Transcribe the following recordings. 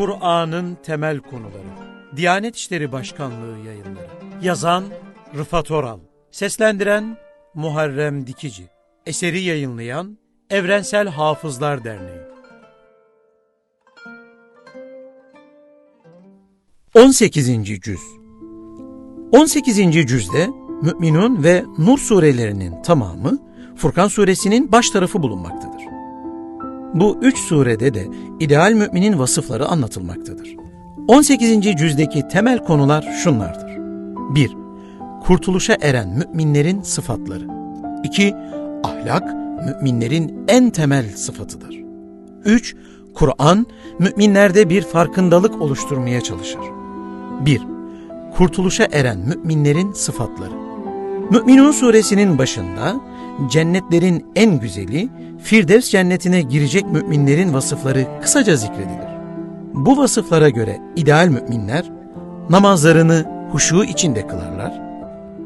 Kur'an'ın temel konuları. Diyanet İşleri Başkanlığı yayınları. Yazan Rıfat Oral. Seslendiren Muharrem Dikici. Eseri yayınlayan Evrensel Hafızlar Derneği. 18. Cüz 18. cüzde Mü'minun ve Nur surelerinin tamamı Furkan suresinin baş tarafı bulunmaktadır. Bu üç surede de ideal müminin vasıfları anlatılmaktadır. 18. cüzdeki temel konular şunlardır. 1. Kurtuluşa eren müminlerin sıfatları. 2. Ahlak, müminlerin en temel sıfatıdır. 3. Kur'an, müminlerde bir farkındalık oluşturmaya çalışır. 1. Kurtuluşa eren müminlerin sıfatları. Mü'minun suresinin başında cennetlerin en güzeli Firdevs cennetine girecek müminlerin vasıfları kısaca zikredilir. Bu vasıflara göre ideal müminler namazlarını huşu içinde kılarlar,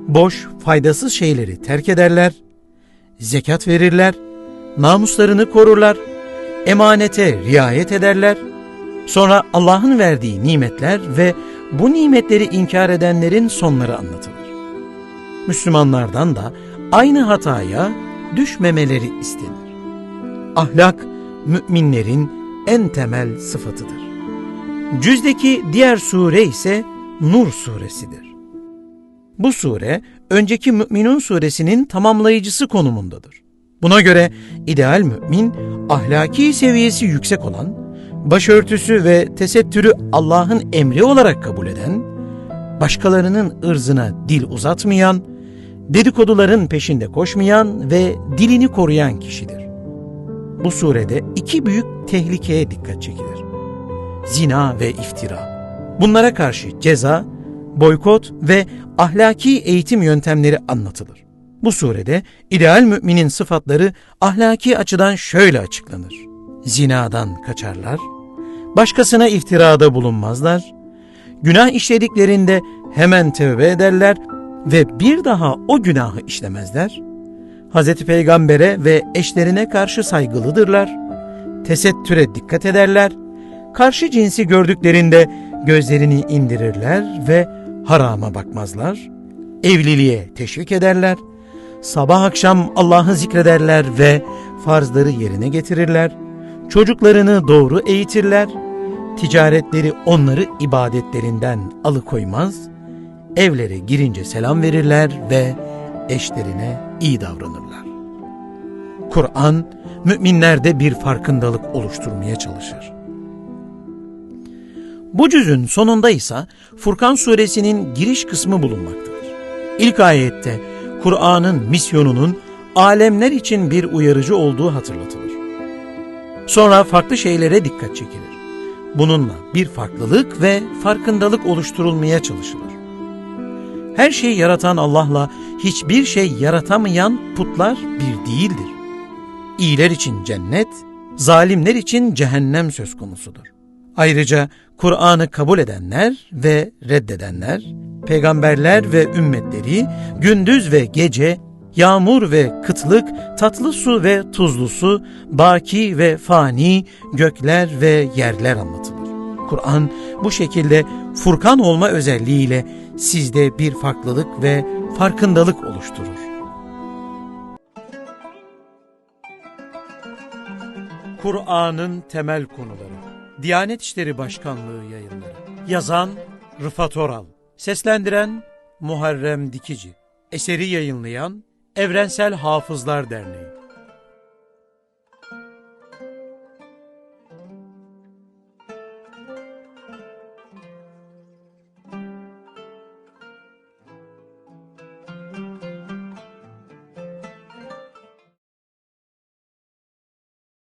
boş, faydasız şeyleri terk ederler, zekat verirler, namuslarını korurlar, emanete riayet ederler, sonra Allah'ın verdiği nimetler ve bu nimetleri inkar edenlerin sonları anlatılır. Müslümanlardan da aynı hataya düşmemeleri istenir. Ahlak, müminlerin en temel sıfatıdır. Cüzdeki diğer sure ise Nur suresidir. Bu sure, önceki Mü'minun suresinin tamamlayıcısı konumundadır. Buna göre ideal mümin, ahlaki seviyesi yüksek olan, başörtüsü ve tesettürü Allah'ın emri olarak kabul eden, başkalarının ırzına dil uzatmayan, dedikoduların peşinde koşmayan ve dilini koruyan kişidir. Bu surede iki büyük tehlikeye dikkat çekilir. Zina ve iftira. Bunlara karşı ceza, boykot ve ahlaki eğitim yöntemleri anlatılır. Bu surede ideal müminin sıfatları ahlaki açıdan şöyle açıklanır. Zinadan kaçarlar, başkasına iftirada bulunmazlar, günah işlediklerinde hemen tövbe ederler ve bir daha o günahı işlemezler. Hz. Peygamber'e ve eşlerine karşı saygılıdırlar. Tesettüre dikkat ederler. Karşı cinsi gördüklerinde gözlerini indirirler ve harama bakmazlar. Evliliğe teşvik ederler. Sabah akşam Allah'ı zikrederler ve farzları yerine getirirler. Çocuklarını doğru eğitirler. Ticaretleri onları ibadetlerinden alıkoymaz. Evlere girince selam verirler ve eşlerine iyi davranırlar. Kur'an, müminlerde bir farkındalık oluşturmaya çalışır. Bu cüzün sonunda ise Furkan suresinin giriş kısmı bulunmaktadır. İlk ayette Kur'an'ın misyonunun alemler için bir uyarıcı olduğu hatırlatılır. Sonra farklı şeylere dikkat çekilir. Bununla bir farklılık ve farkındalık oluşturulmaya çalışılır. Her şeyi yaratan Allah'la hiçbir şey yaratamayan putlar bir değildir. İyiler için cennet, zalimler için cehennem söz konusudur. Ayrıca Kur'an'ı kabul edenler ve reddedenler, peygamberler ve ümmetleri, gündüz ve gece, yağmur ve kıtlık, tatlı su ve tuzlu su, baki ve fani, gökler ve yerler anlatılır. Kur'an bu şekilde Furkan olma özelliğiyle sizde bir farklılık ve farkındalık oluşturur. Kur'an'ın temel konuları. Diyanet İşleri Başkanlığı yayınları. Yazan Rıfat Oral. Seslendiren Muharrem Dikici. Eseri yayınlayan Evrensel Hafızlar Derneği.